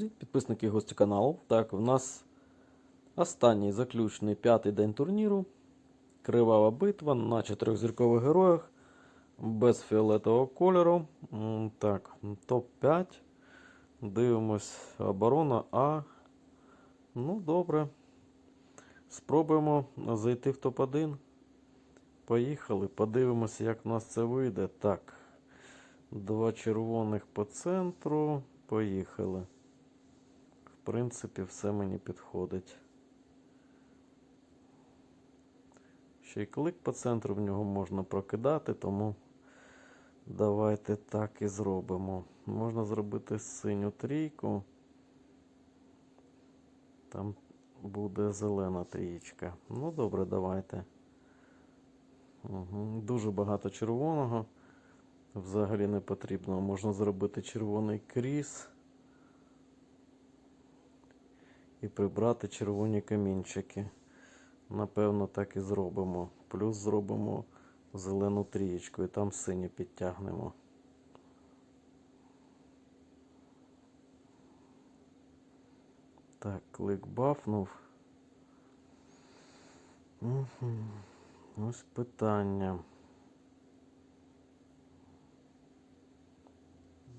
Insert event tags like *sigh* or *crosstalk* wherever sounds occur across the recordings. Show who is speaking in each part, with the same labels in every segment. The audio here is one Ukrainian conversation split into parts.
Speaker 1: друзі, підписники і гості каналу. Так, у нас останній заключний п'ятий день турніру. Кривава битва на чотирьохзіркових героях. Без фіолетового кольору. Так, топ-5. Дивимось оборона А. Ну, добре. Спробуємо зайти в топ-1. Поїхали, подивимося, як в нас це вийде. Так. Два червоних по центру. Поїхали. Принципі, все мені підходить. Ще й клик по центру в нього можна прокидати, тому давайте так і зробимо. Можна зробити синю трійку. Там буде зелена трієчка. Ну, добре, давайте. Угу. Дуже багато червоного. Взагалі не потрібно. Можна зробити червоний кріс і прибрати червоні камінчики. Напевно, так і зробимо. Плюс зробимо зелену трієчку і там сині підтягнемо. Так, клик бафнув. Угу. Ось питання.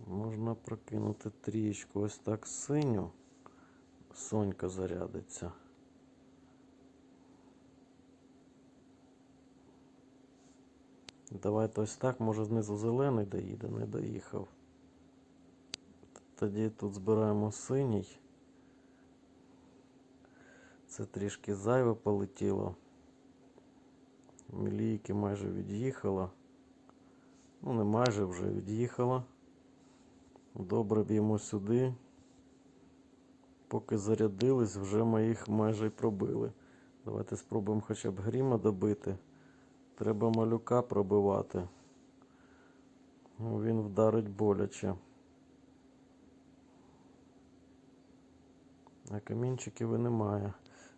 Speaker 1: Можна прокинути трієчку ось так синю. Сонька зарядиться. Давайте ось так, може знизу зелений доїде, не доїхав. Тоді тут збираємо синій. Це трішки зайве полетіло. Мілійки майже від'їхала. Ну, не майже вже від'їхала. Добре б'ємо сюди. Поки зарядились, вже ми їх майже й пробили. Давайте спробуємо хоча б гріма добити. Треба малюка пробивати. Ну, Він вдарить боляче. А камінчиків і немає.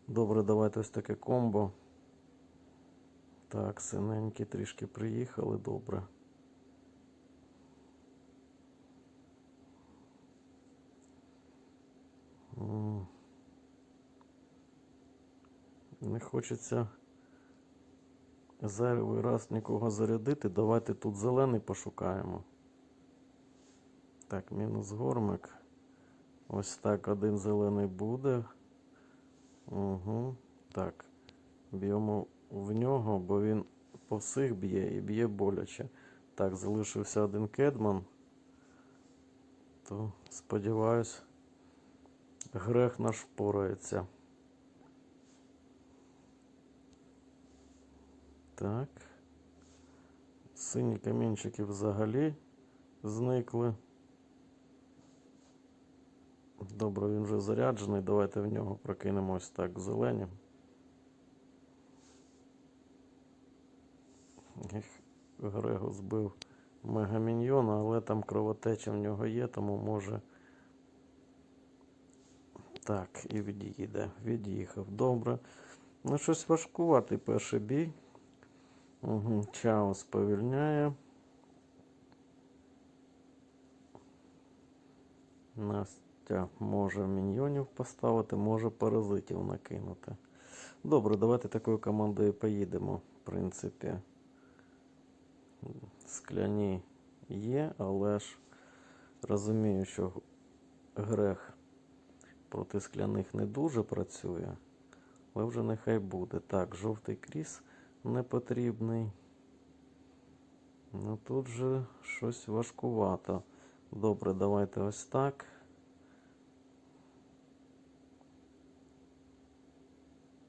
Speaker 1: Добре, давайте ось таке комбо. Так, синенькі трішки приїхали, добре. Не хочеться зайвий раз нікого зарядити. Давайте тут зелений пошукаємо. Так, мінус гормик. Ось так один зелений буде. Угу. Так. Б'ємо в нього, бо він по всіх б'є і б'є боляче. Так, залишився один кедман. То сподіваюсь, грех наш впорається. Так. Сині камінчики взагалі зникли. Добре, він вже заряджений. Давайте в нього прокинемо ось так зелені. Ех, Грего збив мегаміньйона, але там кровотеча в нього є, тому може. Так, і від'їде. Від'їхав. Добре. Ну, щось важкуватий перший бій. Угу. Чао сповільняє. Настя може міньйонів поставити, може паразитів накинути. Добре, давайте такою командою поїдемо. В принципі, скляні є, але ж розумію, що грех проти скляних не дуже працює. Але вже нехай буде. Так, жовтий кріс не потрібний. Ну тут же щось важкувато. Добре, давайте ось так.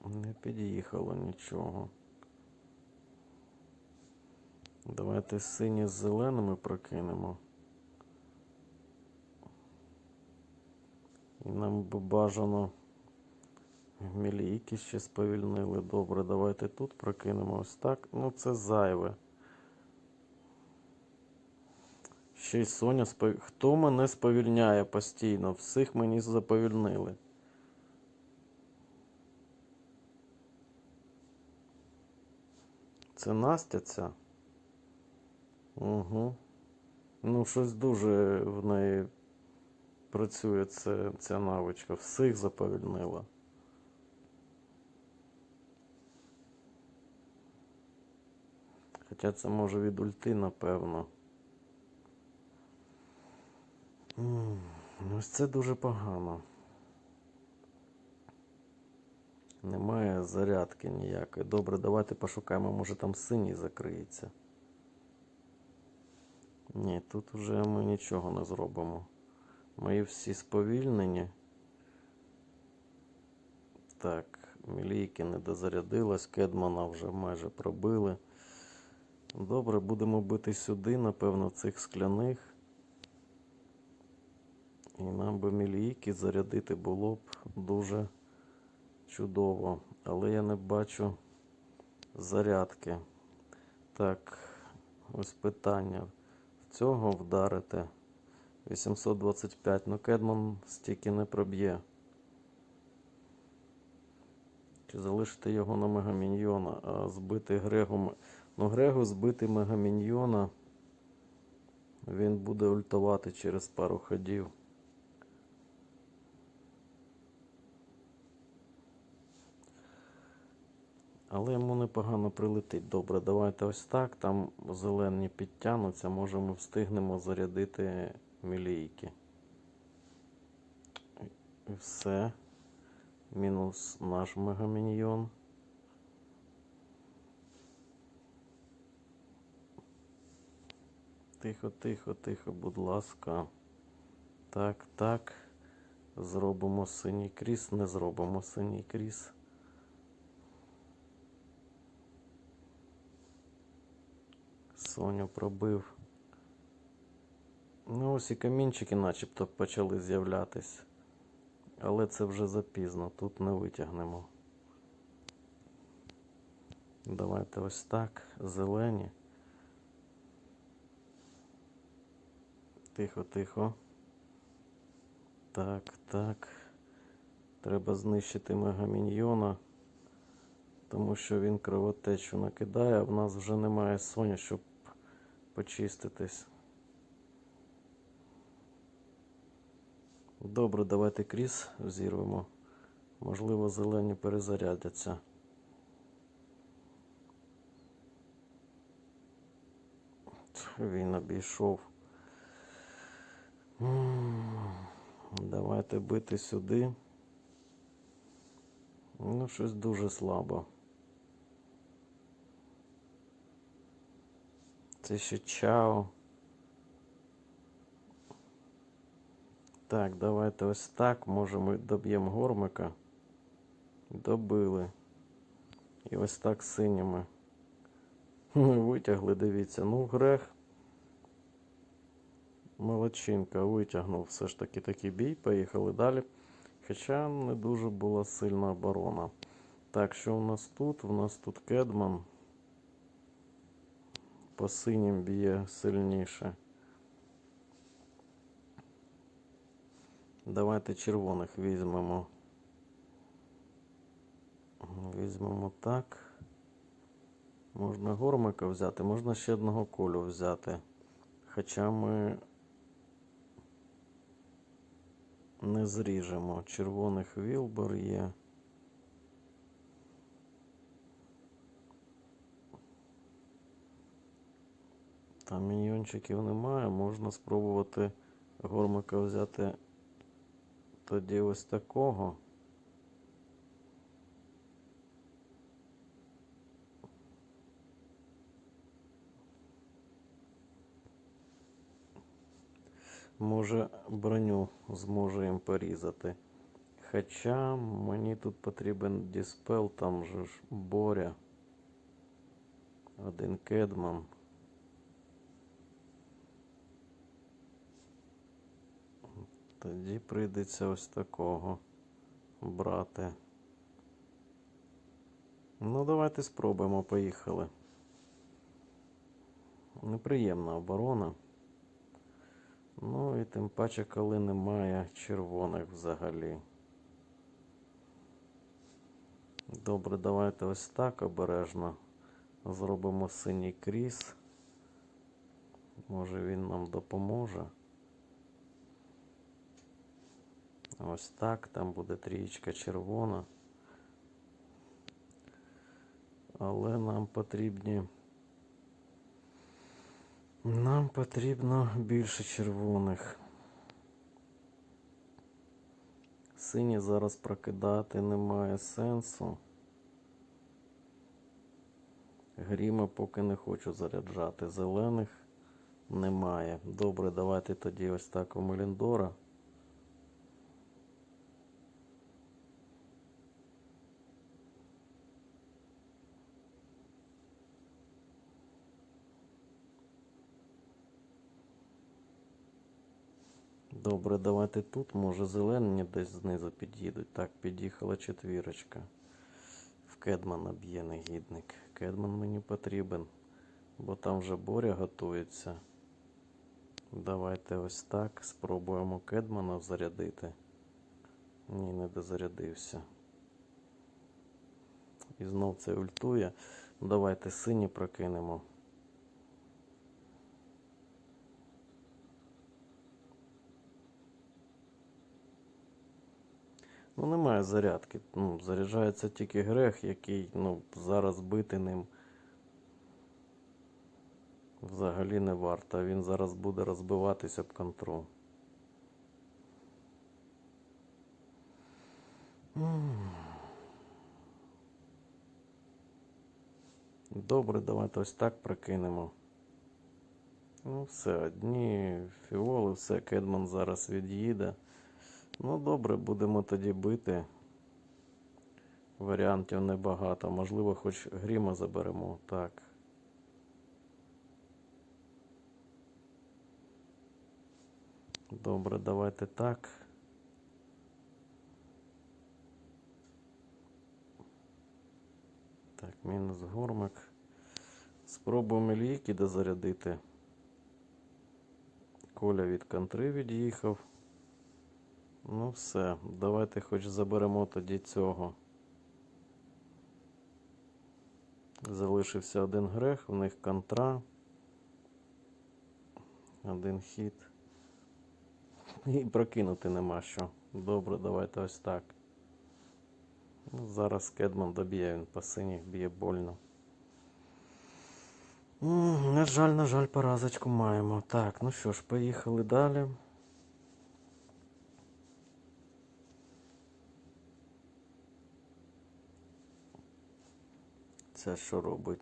Speaker 1: Не під'їхало нічого. Давайте сині з зеленими прокинемо. І нам би бажано мілійки ще сповільнили. Добре, давайте тут прокинемо ось так. Ну це зайве. Ще й Соня спов... Хто мене сповільняє постійно? Всіх мені заповільнили. Це Настя ця? Угу. Ну, щось дуже в неї працює це, ця навичка. Всіх заповільнила. Хоча це може від ульти, напевно. М, Ось це дуже погано. Немає зарядки ніякої. Добре, давайте пошукаємо, може там синій закриється. Ні, тут вже ми нічого не зробимо. Мої всі сповільнені. Так, Мілійки не дозарядилась, Кедмана вже майже пробили. Добре, будемо бити сюди, напевно, цих скляних. І нам би мілійки зарядити було б дуже чудово. Але я не бачу зарядки. Так, ось питання. В цього вдарити 825. Ну, Кедман стільки не проб'є. Чи залишити його на мегаміньйона, а збити Грегу. Ну, Грегу збити мегаміньйона. Він буде ультувати через пару ходів. Але йому непогано прилетить. Добре, давайте ось так. Там зелені підтягнуться, може ми встигнемо зарядити мілійки. І все. Мінус наш мегаміньйон. Тихо, тихо, тихо, будь ласка. Так, так. Зробимо синій кріс, не зробимо синій кріс. Соню пробив. Ну, ось і камінчики начебто почали з'являтись. Але це вже запізно, тут не витягнемо. Давайте ось так. Зелені. Тихо, тихо. Так, так. Треба знищити мегаміньйона, тому що він кровотечу накидає, а в нас вже немає соня, щоб почиститись. Добре, давайте кріс взірвемо. Можливо, зелені перезарядяться. Він обійшов. Давайте бити сюди. Ну, щось дуже слабо. Це ще чао. Так, давайте ось так. Може ми доб'ємо гормика. Добили. І ось так синіми. *laughs* Витягли, дивіться. Ну, грех. Молодчинка витягнув все ж таки такий бій. Поїхали далі. Хоча не дуже була сильна оборона. Так, що у нас тут? У нас тут Кедман. По синім б'є сильніше. Давайте червоних візьмемо. Візьмемо так. Можна гормика взяти, можна ще одного колю взяти. Хоча ми не зріжемо. Червоних вілбор є. Там міньйончиків немає. Можна спробувати гормика взяти тоді ось такого. Може броню зможе їм порізати. Хоча мені тут потрібен діспел, там же ж Боря. Один кедман. Тоді прийдеться ось такого брати. Ну, давайте спробуємо, поїхали. Неприємна оборона. Ну і тим паче, коли немає червоних взагалі. Добре, давайте ось так обережно. Зробимо синій кріс. Може він нам допоможе. Ось так, там буде трієчка червона. Але нам потрібні. Нам потрібно більше червоних. Сині зараз прокидати немає сенсу. Гріма поки не хочу заряджати. Зелених немає. Добре, давайте тоді ось так у Меліндора. Добре, давайте тут, може зелені десь знизу під'їдуть. Так, під'їхала четвірочка. В Кедмана б'є негідник. Кедман мені потрібен, бо там вже боря готується. Давайте ось так. Спробуємо Кедмана зарядити. Ні, не дозарядився. І знов це ультує. Давайте сині прокинемо. Ну, немає зарядки. Ну, заряджається тільки грех, який ну, зараз бити ним взагалі не варто. Він зараз буде розбиватися об контрол. Добре, давайте ось так прокинемо. Ну, все, одні фіоли, все, Кедман зараз від'їде. Ну, добре, будемо тоді бити. Варіантів небагато. Можливо, хоч гріма заберемо. Так. Добре, давайте так. Так, мінус гормик. Спробуємо ліки дозарядити. Коля від контри від'їхав. Ну все, давайте хоч заберемо тоді цього. Залишився один грех, у них контра. Один хід. І прокинути нема що. Добре, давайте ось так. Ну, зараз Кедман доб'є, він по синіх б'є больно. На жаль, на жаль, поразочку маємо. Так, ну що ж, поїхали далі. Це що робить?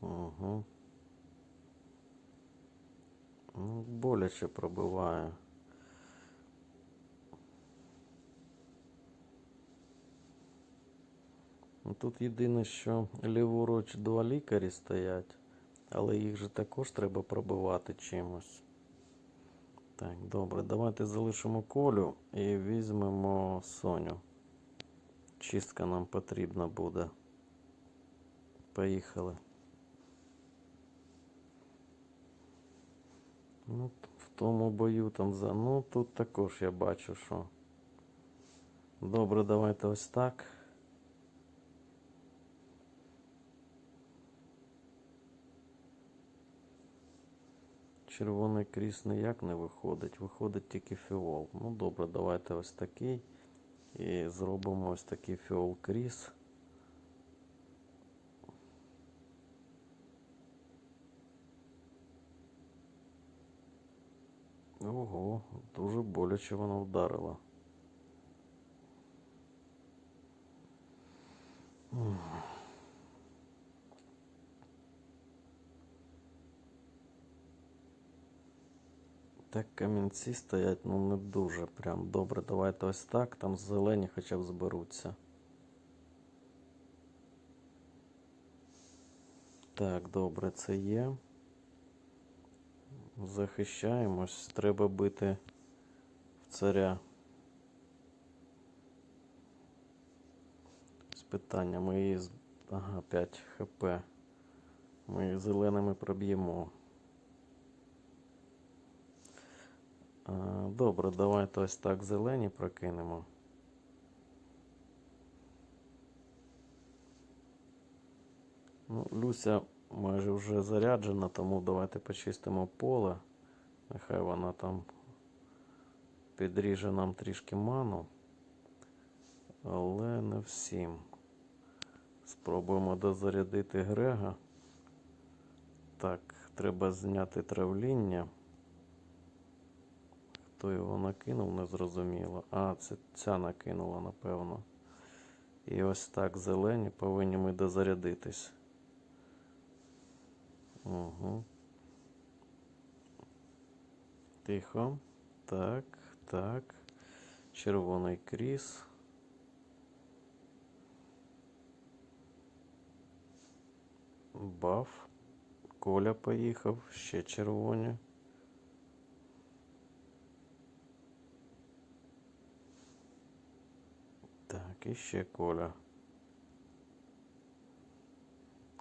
Speaker 1: Угу. Ну, боляче пробиває. Ну, Тут єдине, що ліворуч два лікарі стоять, але їх же також треба пробивати чимось. Так, добре, давайте залишимо колю і візьмемо Соню. Чистка нам потрібна буде. Поїхали. Ну, в тому бою там за. Ну, тут також я бачу, що. Добре, давайте ось так. Червоний кріс ніяк не виходить, виходить тільки фіол. Ну добре, давайте ось такий. І зробимо ось такий фіол кріс. Ого, дуже боляче вона вдарила. М. Так камінці стоять, ну не дуже прям добре. Давайте ось так, там зелені хоча б зберуться. Так, добре, це є. Захищаємось. Треба бити в царя. З питання. Ми її. Ага, 5 хп. Ми її зеленими проб'ємо. Добре, давайте ось так зелені прокинемо. Ну, Люся майже вже заряджена, тому давайте почистимо поле. Нехай вона там підріже нам трішки ману, але не всім. Спробуємо дозарядити Грега. Так, треба зняти травління. Хто його накинув, не зрозуміло. А, це ця накинула, напевно. І ось так зелені повинні ми дозарядитись. Угу. Тихо. Так, так. Червоний кріс. Баф. Коля поїхав. Ще червоні. Так, і ще Коля.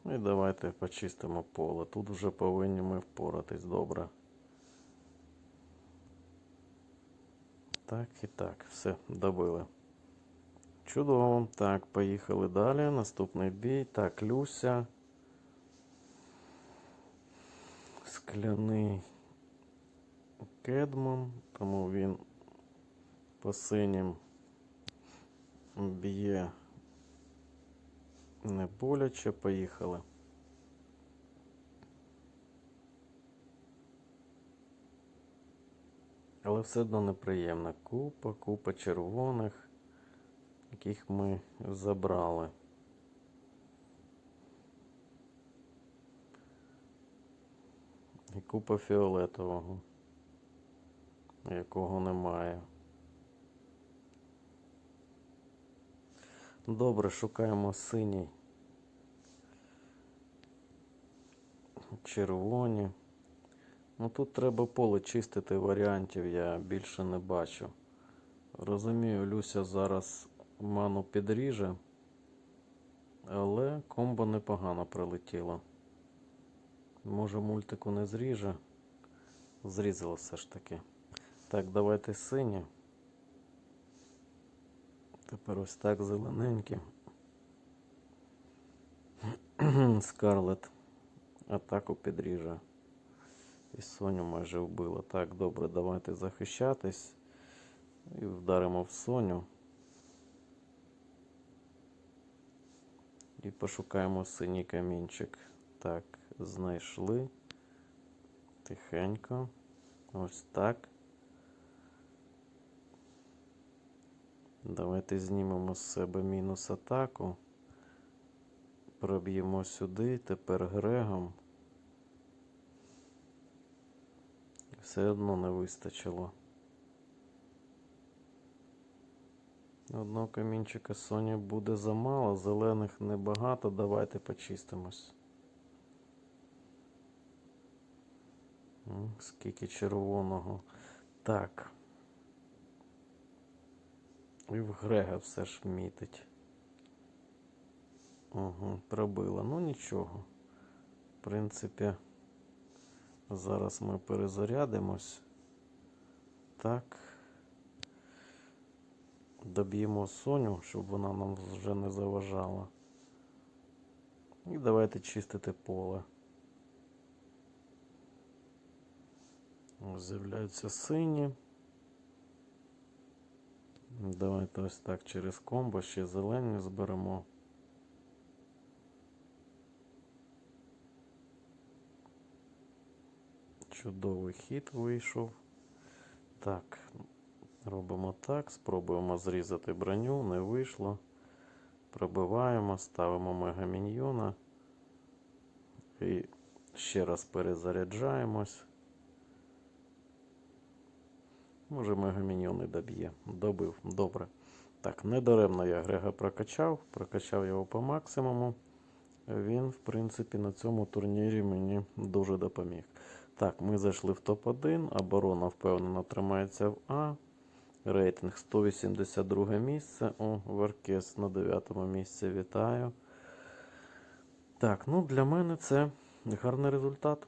Speaker 1: І давайте почистимо поле. Тут вже повинні ми впоратись добре. Так і так, все, добили. Чудово. Так, поїхали далі. Наступний бій. Так, Люся. Скляний кедмон, тому він по синім б'є не боляче. Поїхали. Але все одно неприємно. Купа, купа червоних, яких ми забрали. І купа фіолетового, якого немає. Добре, шукаємо синій. Червоні. Ну тут треба поле чистити варіантів, я більше не бачу. Розумію, Люся зараз ману підріже, але комбо непогано прилетіло. Може мультику не зріже. Зрізало все ж таки. Так, давайте сині. Тепер ось так зелененькі. *clears throat* Скарлет. Атаку підріже. І Соню майже вбила. Так, добре, давайте захищатись. І вдаримо в Соню. І пошукаємо синій камінчик. Так, знайшли. Тихенько. Ось так. Давайте знімемо з себе мінус атаку. Проб'ємо сюди, тепер Грегом. Все одно не вистачило. Одного камінчика Соні буде замало, зелених небагато. Давайте почистимось. Скільки червоного. Так. І в Грега все ж мітить. Угу, пробила. Ну нічого. В принципі, зараз ми перезарядимось. Так. Доб'ємо Соню, щоб вона нам вже не заважала. І давайте чистити поле. З'являються сині. Давайте ось так через комбо ще зелені зберемо. Чудовий хід вийшов. Так, робимо так, спробуємо зрізати броню, не вийшло. Пробиваємо, ставимо мегаміньйона і ще раз перезаряджаємось. Може, мегаміньйон і доб'є. Добив. Добре. Так, недаремно я Грега прокачав. Прокачав його по максимуму. Він, в принципі, на цьому турнірі мені дуже допоміг. Так, ми зайшли в топ-1. Оборона впевнено тримається в А. Рейтинг 182 місце. О, Варкес на 9 місці. Вітаю. Так, ну для мене це гарний результат.